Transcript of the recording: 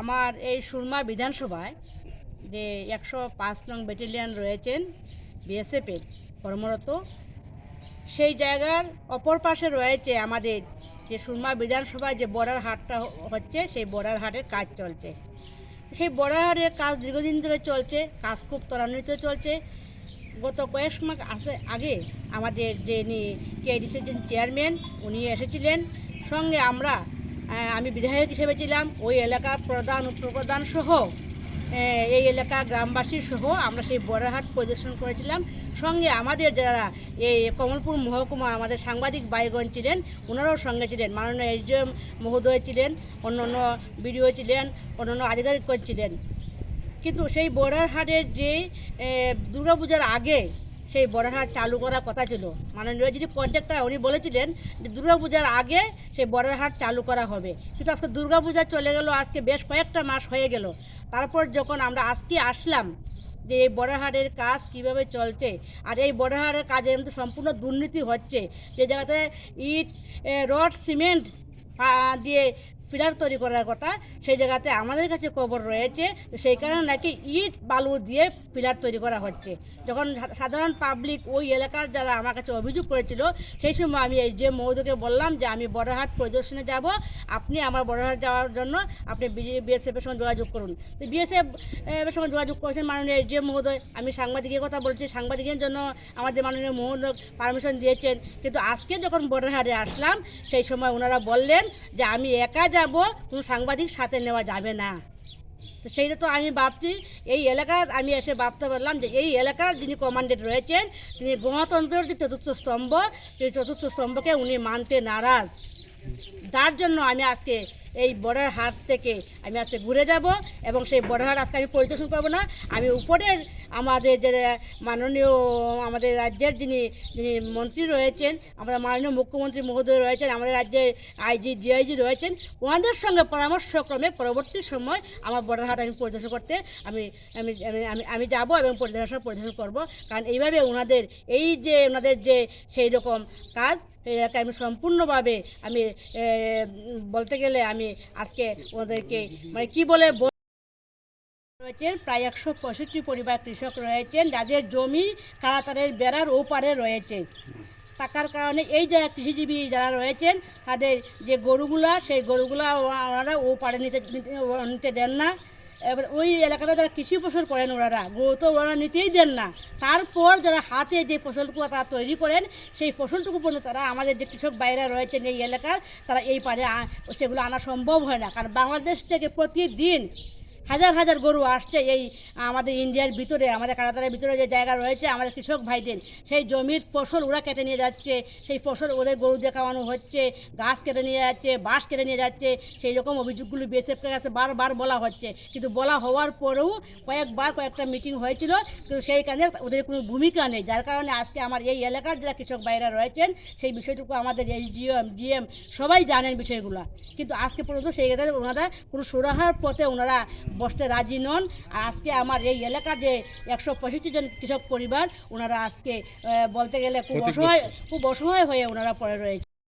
আমার এই সুরমা বিধানসভায় যে একশো পাঁচ নং ব্যাটালিয়ান রয়েছেন বিএসএফের কর্মরত, সেই জায়গার অপর পাশে রয়েছে আমাদের যে সুরমা বিধানসভায় যে বর্ডার হাটটা হচ্ছে, সেই বর্ডার হাটের কাজ চলছে। সেই বর্ডার হাটের কাজ দীর্ঘদিন ধরে চলছে, কাজ খুব ত্বরান্বিত চলছে। গত কয়েক মাস আসে আগে আমাদের যে কেডিসির চেয়ারম্যান, উনি এসেছিলেন। সঙ্গে আমরা আমি বিধায়ক হিসেবে ছিলাম, ওই এলাকার প্রধান, উপপ্রধান সহ এই এলাকা গ্রামবাসী সহ আমরা সেই বড়হাট পরিদর্শন করেছিলাম। সঙ্গে আমাদের যারা এই কমলপুর মহকুমা আমাদের সাংবাদিক বাইগণ ছিলেন, ওনারাও সঙ্গে ছিলেন। মাননীয় এসডিএম মহোদয় ছিলেন অন্য অন্য বিডিও ছিলেন অন্য অন্য আধিকারিকগণ ছিলেন। কিন্তু সেই বর্ডার হাটের যে দুর্গাপূজার আগে সেই বর্ডার হাট চালু করার কথা ছিল। মাননীয় যিনি কন্ট্রাক্টর উনি বলেছিলেন যে দুর্গাপূজার আগে সেই বর্ডার হাট চালু করা হবে। কিন্তু আজকে দুর্গাপূজা চলে গেল, আজকে বেশ কয়েকটা মাস হয়ে গেল। তারপর যখন আমরা আজকে আসলাম যে এই বর্ডার হাটের কাজ কীভাবে চলছে, আর এই বর্ডার হাটের কাজে কিন্তু সম্পূর্ণ দুর্নীতি হচ্ছে। যে জায়গাতে ইট রড, সিমেন্ট দিয়ে পিলার তৈরি করার কথা, সেই জায়গাতে আমাদের কাছে খবর রয়েছে সেই কারণে নাকি ইট, বালু দিয়ে পিলার তৈরি করা হচ্ছে। যখন সাধারণ পাবলিক ওই এলাকার যারা আমার কাছে অভিযোগ করেছিল, সেই সময় আমি এই যে মৌদকে বললাম যে আমি বড়হাট পরিদর্শনে যাব, আপনি আমার বড়হাট যাওয়ার জন্য আপনি বিএসএফের সঙ্গে যোগাযোগ করুন। তো বিএসএফ এর সঙ্গে যোগাযোগ করেছেন মাননীয় যে মহোদয়, আমি সাংবাদিকের কথা বলছি, সাংবাদিকের জন্য আমাদের মাননীয় মহোদয় পারমিশন দিয়েছেন। কিন্তু আজকে যখন বড়হাটে আসলাম, সেই সময় ওনারা বললেন যে আমি একা যাব, কোনো সাংবাদিক সাথে নেওয়া যাবে না। তো সেইটা তো আমি ভাবছি, এই এলাকার আমি এসে ভাবতে পারলাম যে এই এলাকার যিনি কমান্ডেন্ট রয়েছেন, তিনি গণতন্ত্রের যে চতুর্থ স্তম্ভ, সেই চতুর্থ স্তম্ভকে উনি মানতে নারাজ। তার জন্য আমি আজকে এই বর্ডার হাট থেকে আমি আজকে ঘুরে যাব এবং সেই বর্ডার হাট আজকে আমি পরিদর্শন করব না। আমি উপরের আমাদের যে মাননীয়, আমাদের রাজ্যের যিনি যিনি মন্ত্রী রয়েছেন আমাদের মাননীয় মুখ্যমন্ত্রী মহোদয় রয়েছেন, আমাদের রাজ্যের আইজি, ডিআইজি রয়েছেন, ওনাদের সঙ্গে পরামর্শক্রমে পরবর্তী সময় আমার বর্ডার হাট আমি পরিদর্শন করতে, আমি আমি, আমি- আমি যাব এবং পরিদর্শন পরিদর্শন করব। কারণ এইভাবে ওনাদের, এই যে ওনাদের যে সেই রকম কাজ, এটাকে আমি সম্পূর্ণভাবে আমি বলতে গেলে আমি আজকে ওনাদেরকে মানে কি বল- রয়েছেন, প্রায় একশো পঁয়ষট্টি পরিবার কৃষক রয়েছেন, যাদের জমি কারাতারের বেড়ার ওপারে রয়েছে। থাকার কারণে এই যারা কৃষিজীবী যারা রয়েছেন, তাদের যে গরুগুলা, সেই গরুগুলা ওনারা ও পারে নিতে, নিতে- দেন না। এবার ওই এলাকাতে যারা কৃষি ফসল করেন ওনারা, গরু তো ওনারা নিতেই দেন না। তারপর যারা হাতে যে ফসলটুকু তারা তৈরি করেন, সেই ফসলটুকু পর্যন্ত তারা আমাদের যে কৃষক বাইরা রয়েছেন এই এলাকার, তারা এই পারে সেগুলো আনা সম্ভব হয় না। কারণ বাংলাদেশ থেকে প্রতিদিন হাজার হাজার গরু আসছে এই, আমাদের ইন্ডিয়ার ভিতরে, আমাদের কারাতারের ভিতরে যে জায়গা রয়েছে, আমাদের কৃষক ভাইদের। সেই জমির ফসল ওরা কেটে নিয়ে যাচ্ছে, সেই ফসল ওদের গরু দিয়ে খাওয়ানো হচ্ছে, গাছ কেটে নিয়ে যাচ্ছে, বাঁশ কেটে নিয়ে যাচ্ছে, সেই রকম অভিযোগগুলো বিএসএফের কাছে বারবার বলা হচ্ছে। কিন্তু বলা হওয়ার পরেও কয়েকবার কয়েকটা মিটিং হয়েছিল, কিন্তু সেই কারণে ওদের কোনো ভূমিকা নেই। যার কারণে আজকে আমার এই এলাকার যারা কৃষক ভাইরা রয়েছেন, সেই বিষয়টুকু আমাদের এসডিএম, ডিএম সবাই জানেন বিষয়গুলো। কিন্তু আজকে পর্যন্ত সেই ক্ষেত্রে ওনারা কোনো সুরাহার পথে ওনারা বসতে রাজি নন। আর আজকে আমার এই এলাকা যে একশো পঁয়ষট্টি জন কৃষক পরিবার ওনারা আজকে বলতে গেলে খুব অসহায় খুব অসহায় হয়ে ওনারা পড়ে রয়েছে।